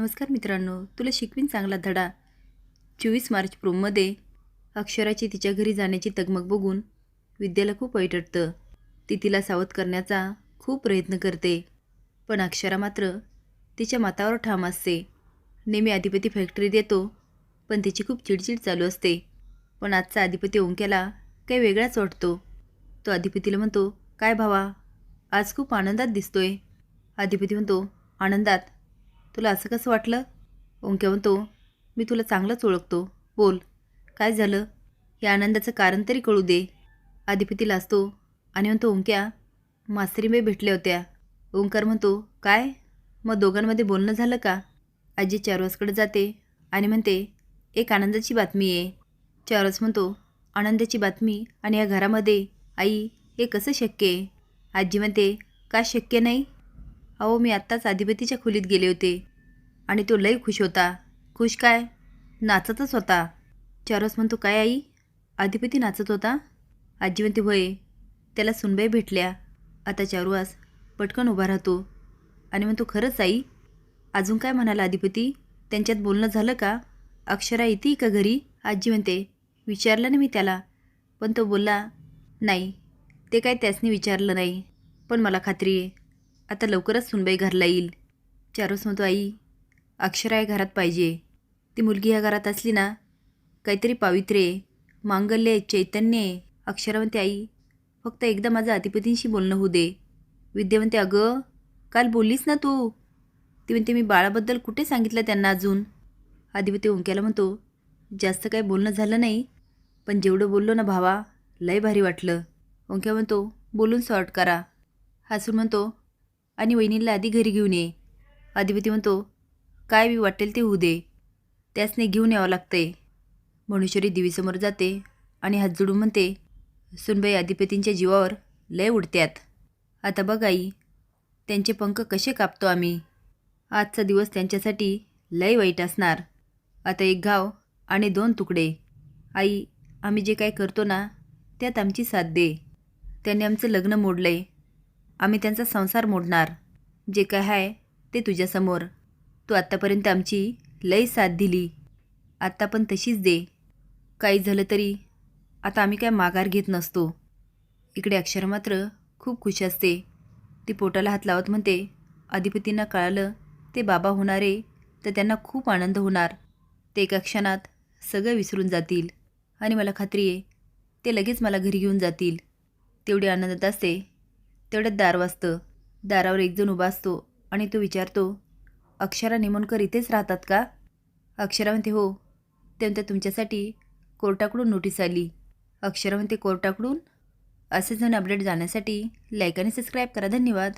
नमस्कार मित्रांनो तुला शिकवीन चांगला धडा. चोवीस मार्च प्रोममध्ये अक्षराची तिच्या घरी जाण्याची तगमग बघून विद्याला खूप वाईट वाटतं ती तिला सावध करण्याचा खूप प्रयत्न करते. पण अक्षरा मात्र तिच्या मातावर ठाम असते. नेहमी अधिपती फॅक्टरी देतो पण तिची खूप चिडचिड चालू असते. पण आजचा अधिपती ओंक्याला काही वेगळाच वाटतो. तो अधिपतीला म्हणतो काय भावा आज खूप आनंदात दिसतोय. अधिपती म्हणतो आनंदात? तुला असं कसं वाटलं? ओंक्या म्हणतो मी तुला चांगलंच ओळखतो. बोल. काय झालं? हे आनंदाचं कारण तरी कळू दे. आदिपतीला असतो आणि म्हणतो ओंक्या मास्तरीबाई भेटल्या होत्या. ओंकार म्हणतो काय? मग दोघांमध्ये बोलणं झालं का? आजी चारवासकडे जाते आणि म्हणते एक आनंदाची बातमी आहे. चारवास म्हणतो आनंदाची बातमी आणि या घरामध्ये आई हे कसं शक्य आहे? आजी म्हणते का शक्य नाही? अहो मी आत्ताच अधिपतीच्या खोलीत गेले होते. आणि तो लई खुश होता. खुश काय? नाचतच होता. चारस म्हणतो काय आई? अधिपती नाचत होता? आजी म्हणते होय. त्याला सुनबाई भेटल्या. आता चारुवास पटकन उभा राहतो. आणि म्हणतो खरंच आई? अजून काय म्हणाला अधिपती त्यांच्यात बोलणं झालं का? अक्षरा येते का घरी? आजी म्हणते विचारलं ना मी त्याला. पण तो बोलला नाही. ते काय त्यासनी विचारलं नाही. पण मला खात्री आहे. आता लवकरच सुनबाई घरला येईल. चारोस म्हणतो आई अक्षरा या घरात पाहिजे. ती मुलगी या घरात असली ना काहीतरी पावित्र्य मांगल्य चैतन्य आहे आई फक्त एकदा माझं अतिपतींशी बोलणं होऊ दे. विद्या म्हणते अगं काल बोललीस ना तू? ती म्हणते मी बाळाबद्दल कुठे सांगितलं त्यांना अजून? आदिपती ओंक्याला म्हणतो जास्त काही बोलणं झालं नाही पण जेवढं बोललो ना भावा लय भारी वाटलं. ओंक्या म्हणतो बोलून सॉर्ट करा. हसून म्हणतो आणि वहिनीला आधी घरी घेऊन ये. आदिपती म्हणतो काय बी वाटेल ते होऊ दे. त्याचने घेऊन यावं लागतंय. मनुष्यरी देवीसमोर जाते आणि हात जोडून म्हणते सुनबाई अधिपतींच्या जीवावर लय उडत्यात. आता बघ आई त्यांचे पंख कसे कापतो आम्ही. आजचा दिवस त्यांच्यासाठी लय वाईट असणार. आता एक घाव आणि दोन तुकडे. आई आम्ही जे काय करतो ना त्यात आमची साथ दे. त्यांनी आमचं लग्न मोडलंय. आम्ही त्यांचा संसार मोडणार. जे काय आहे ते तुझ्यासमोर. तू आत्तापर्यंत आमची लय साथ दिली. आत्ता पण तशीच दे. काही झालं तरी आता आम्ही काय माघार घेत नसतो. इकडे अक्षर मात्र खूप खुश असते. ती पोटाला हात लावत म्हणते अधिपतींना कळालं ते बाबा होणारे तर त्यांना खूप आनंद होणार. ते एका क्षणात सगळं विसरून जातील. आणि मला खात्री आहे ते लगेच मला घरी घेऊन जातील. तेवढी आनंदात असते तेवढ्यात दार वाजतं. दारावर एकजण उभा असतो आणि तो विचारतो अक्षरा निमोणकर इथेच राहतात का? अक्षरा म्हणते हो. त्यानंतर तुमच्यासाठी कोर्टाकडून नोटीस आली. अक्षरा म्हणते कोर्टाकडून? असेच नवीन अपडेट जाण्यासाठी लाईक आणि सबस्क्राईब करा. धन्यवाद.